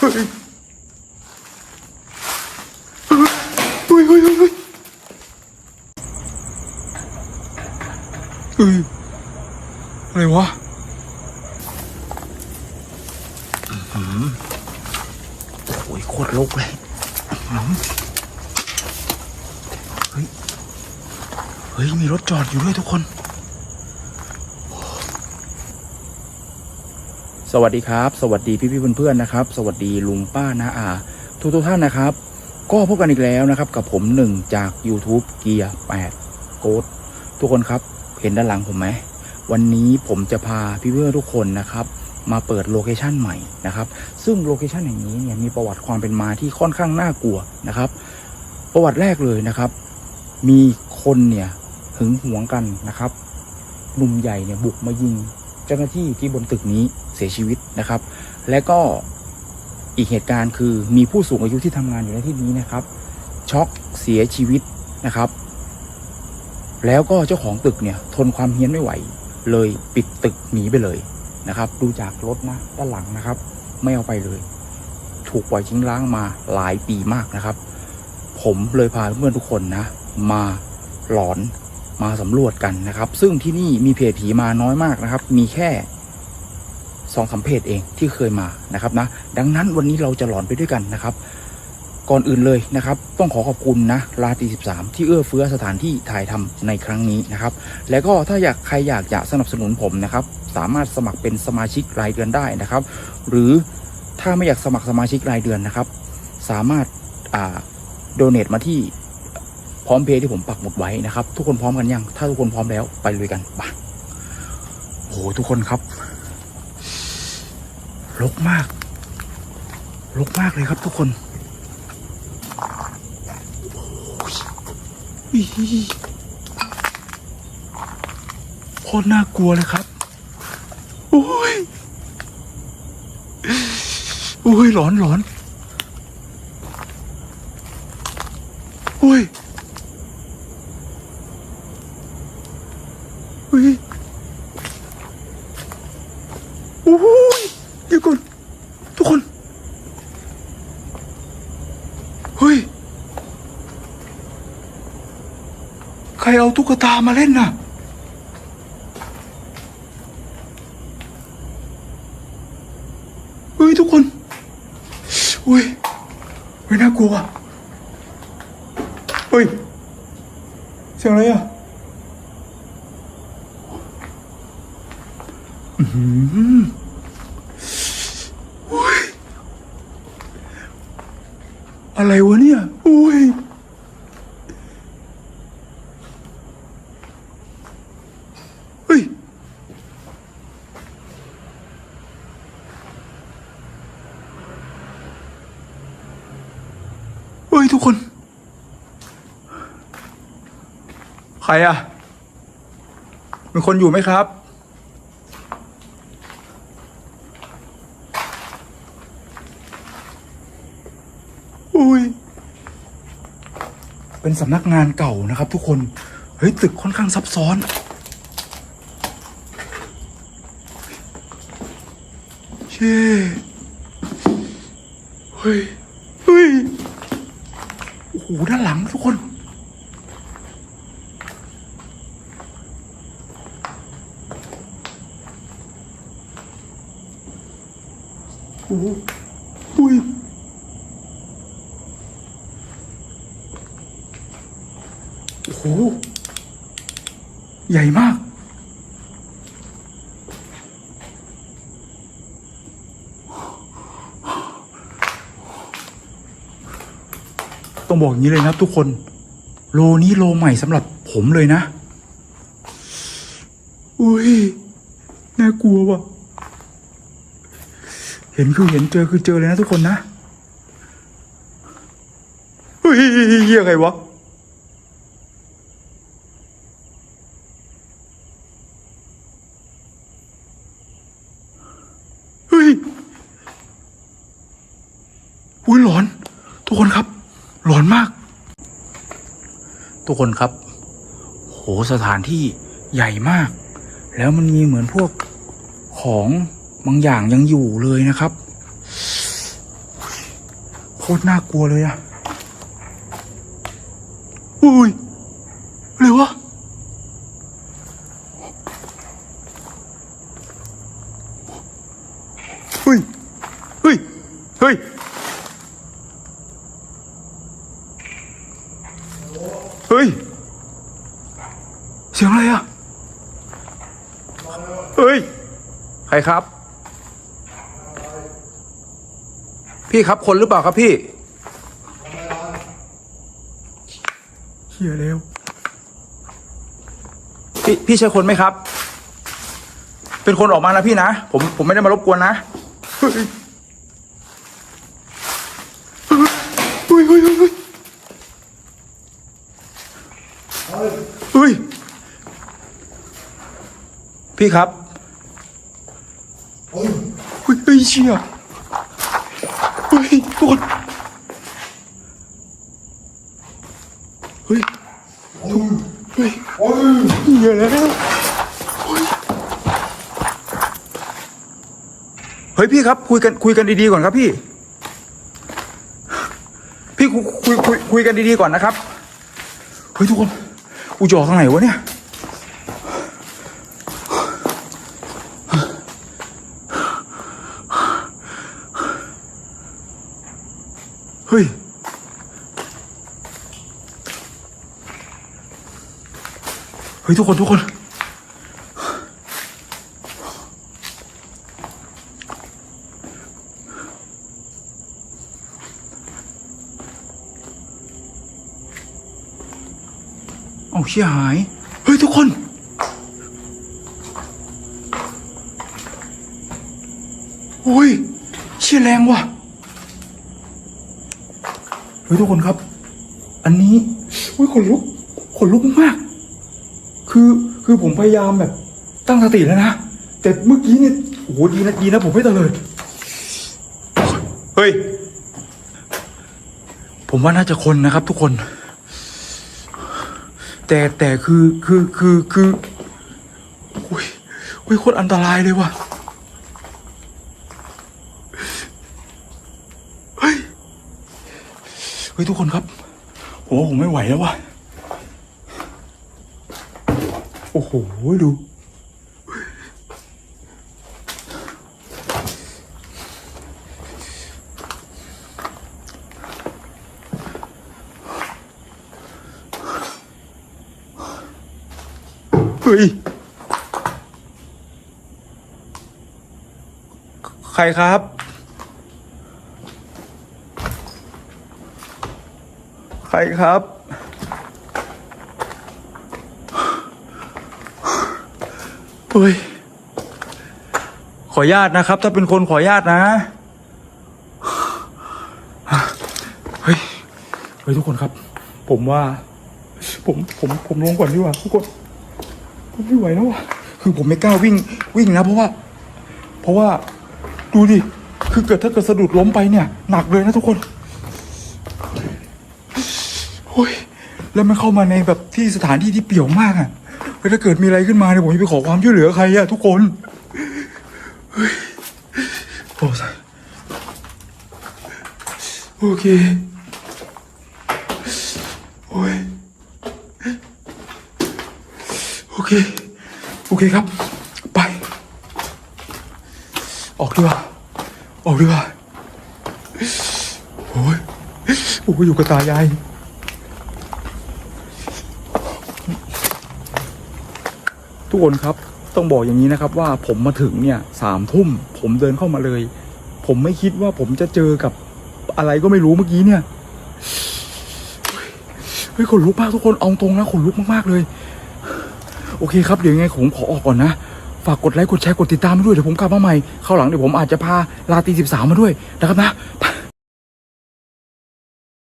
เฮ้ยเฮ้ยเฮ้ยเฮ้ยเฮ้ยเฮ้ยอะไรวะอื้อหือโอ้ยโคตรโลกเลยอื้อหือเฮ้ย เฮ้ย มีรถจอดอยู่ด้วยทุกคน สวัสดีครับ สวัสดีพี่พี่เพื่อนๆนะครับ สวัสดีลุงป้านาอา ทุกทุกท่านนะครับ ก็พบกันอีกแล้วนะครับ กับผมหนึ่งจาก YouTube เกียร์8โกดทุกคนครับเห็นด้านหลังผมไหมวันนี้ผมจะพาพี่เพื่อนทุกคนนะครับ มาเปิดโลเคชันใหม่นะครับ ซึ่งโลเคชันแห่งนี้เนี่ยมีประวัติความเป็นมาที่ค่อนข้างน่ากลัวนะครับ ประวัติแรกเลยนะครับ มีคนเนี่ยหึงหวงกันนะครับหนุ่มใหญ่เนี่ยบุกมายิง จ้าหน้าที่ที่บนตึกนี้เสียชีวิตนะครับ และก็อีกเหตุการณ์คือมีผู้สูงอายุที่ทำงานอยู่ในที่นี้นะครับ ช็อกเสียชีวิตนะครับ แล้วก็เจ้าของตึกเนี่ยทนความเฮี้ยนไม่ไหว เลยปิดตึกหนีไปเลยนะครับ ดูจากรถนะด้านหลังนะครับ ไม่เอาไปเลย ถูกปล่อยทิ้งร้างมาหลายปีมากนะครับ ผมเลยพาเพื่อนทุกคนนะ มาหลอน มาสำรวจกันนะครับ ซึ่งที่นี่มีเพจผีมาน้อยมากนะครับ มีแค่สองสามเพจเองที่เคยมานะครับนะ ดังนั้นวันนี้เราจะหลอนไปด้วยกันนะครับ ก่อนอื่นเลยนะครับ ต้องขอขอบคุณนะลาตี13 ที่เอื้อเฟื้อสถานที่ถ่ายทำในครั้งนี้นะครับ แล้วก็ถ้าอยากใครอยากจะสนับสนุนผมนะครับ สามารถสมัครเป็นสมาชิกรายเดือนได้นะครับ หรือถ้าไม่อยากสมัครสมาชิกรายเดือนนะครับ สามารถอ่าโดเน a มาที่ ร้อมเพย์ที่ผมปักหมุดไว้นะครับ ทุกคนพร้อมกันยัง ถ้าทุกคนพร้อมแล้วไปเลยกันไปโอ้โหทุกคนครับลกมากลกมากเลยครับทุกคนโอ้ยอีโคตรน่ากลัวเลยครับโอ้ยโอ้ยหลอนหลอนโอ้ย เฮ้ยโอ้ยเดี๋ยวก่อนทุกคนเฮ้ยใครเอาตุ๊กตามาเล่นน่ะเฮ้ยทุกคนเฮ้ยเฮ้ยน่ากลัวเฮ้ยเสียงอะไรอะ อุ้ยอะไรวะเนี่ยอุ้ยเฮ้ย เฮ้ย ทุกคน ใครอะมีคนอยู่ไหมครับ อุ้ย เป็นสำนักงานเก่านะครับ ทุกคน เฮ้ยตึกค่อนข้างซับซ้อน เช่เฮ้ย เฮ้ย โอ้โห ด้านหลังทุกคน โอ้โหอุ้ย โอ้โหใหญ่มาก ต้องบอกอย่างนี้เลยนะทุกคน โลนี้โลใหม่สำหรับผมเลยนะ อุ้ย น่ากลัวว่ะ เห็นคือเห็นเจอคือเจอเลยนะทุกคนนะ เฮ้ยเหี้ยไงวะ เฮ้ยอุ้ย หลอน ทุกคนครับ หลอนมาก ทุกคนครับ โหสถานที่ใหญ่มาก แล้วมันมีเหมือนพวกของบางอย่างยังอยู่เลยนะครับโคตรน่ากลัวเลยอะอุ้ยอะไรวะ เฮ้ย เฮ้ย เฮ้ย เฮ้ย เสียงอะไรอะเฮ้ย ใครครับ พี่ครับคนหรือเปล่าครับพี่เฮียแล้วพี่พี่ใช่คนไหมครับ เป็นคนออกมานะพี่นะ ผมผมไม่ได้มารบกวนนะเฮ้ยเฮ้ยเฮ้ยเฮ้ยเฮ้ยเฮ้ย พี่ครับเฮ้ยเฮ้ยเชี่ยเฮ้ยทุกคนเฮ้ยเฮ้ยเฮียแล้วเฮ้ยพี่ครับคุยกันคุยกันดีๆก่อนครับพี่ พี่คุยคุยคุยคุยกันดีๆก่อนนะครับเฮ้ยทุกคน กูจะออกทางไหนวะเนี่ย ฮ้ยทุกคนทุกคน เอาเชี่ยหาย เฮ้ยทุกคน โอ้ย เชี่ยแรงว่ะ เฮ้ยทุกคนครับ อันนี้ โอ้ยขนลุกขนลุกมาก คือคือผมพยายามแบบตั้งสติแล้วนะ แต่เมื่อกี้เนี่ยโอ้โหดีนะดีนะผมไม่ตะเลยเฮ้ย ผมว่าน่าจะคนนะครับทุกคน แต่แต่คือคือคือคืออุ้ยอุ้ยโคตรอันตรายเลยว่ะเฮ้ยเฮ้ยทุกคนครับผมว่าผมไม่ไหวแล้วว่ะ โอ้โห ดู เฮ้ย ใครครับ ใครครับ เฮ้ยขอญาตนะครับ ถ้าเป็นคนขอญาตนะเฮ้ยเฮ้ยทุกคนครับ ผมว่า ผมผมผมลงก่อนดีกว่าทุกคนผมไม่ไหวแล้วว่ะคือผมไม่กล้าวิ่งวิ่งนะ เพราะว่า เพราะว่าดูดิคือเกิดถ้าเกิดสะดุดล้มไปเนี่ย หนักเลยนะทุกคนโอ้ยแล้วมันเข้ามาในแบบที่สถานที่ที่เปี่ยวมากอะ่ะ เฮ้ยถ้าเกิดมีอะไรขึ้นมาเนี่ยผมจะไปขอความช่วยเหลือใครอะทุกคนเฮ้ยโอ้ยโอเคโอ้ยโอเค โอเคครับ ไป ออกดีกว่าออกดีกว่าโอ้ยโอ้ยอยู่กับตายาย ทุกคนครับต้องบอกอย่างนี้นะครับว่าผมมาถึงเนี่ยสามทุ่มผมเดินเข้ามาเลย ผมไม่คิดว่าผมจะเจอกับอะไรก็ไม่รู้เมื่อกี้เนี่ยเฮ้ยขนลุกมากทุกคนเอาตรงนะขนลุกมากๆเลย โอเคครับเดี๋ยวยังไงผมขอออกก่อนนะฝากกดไลค์กดแชร์กดติดตามด้วยเดี๋ยวผมกลับมาใหม่เข้าวหลังเดี๋ยวผมอาจจะพาลาตีสิบสามมาด้วยนะครับนะ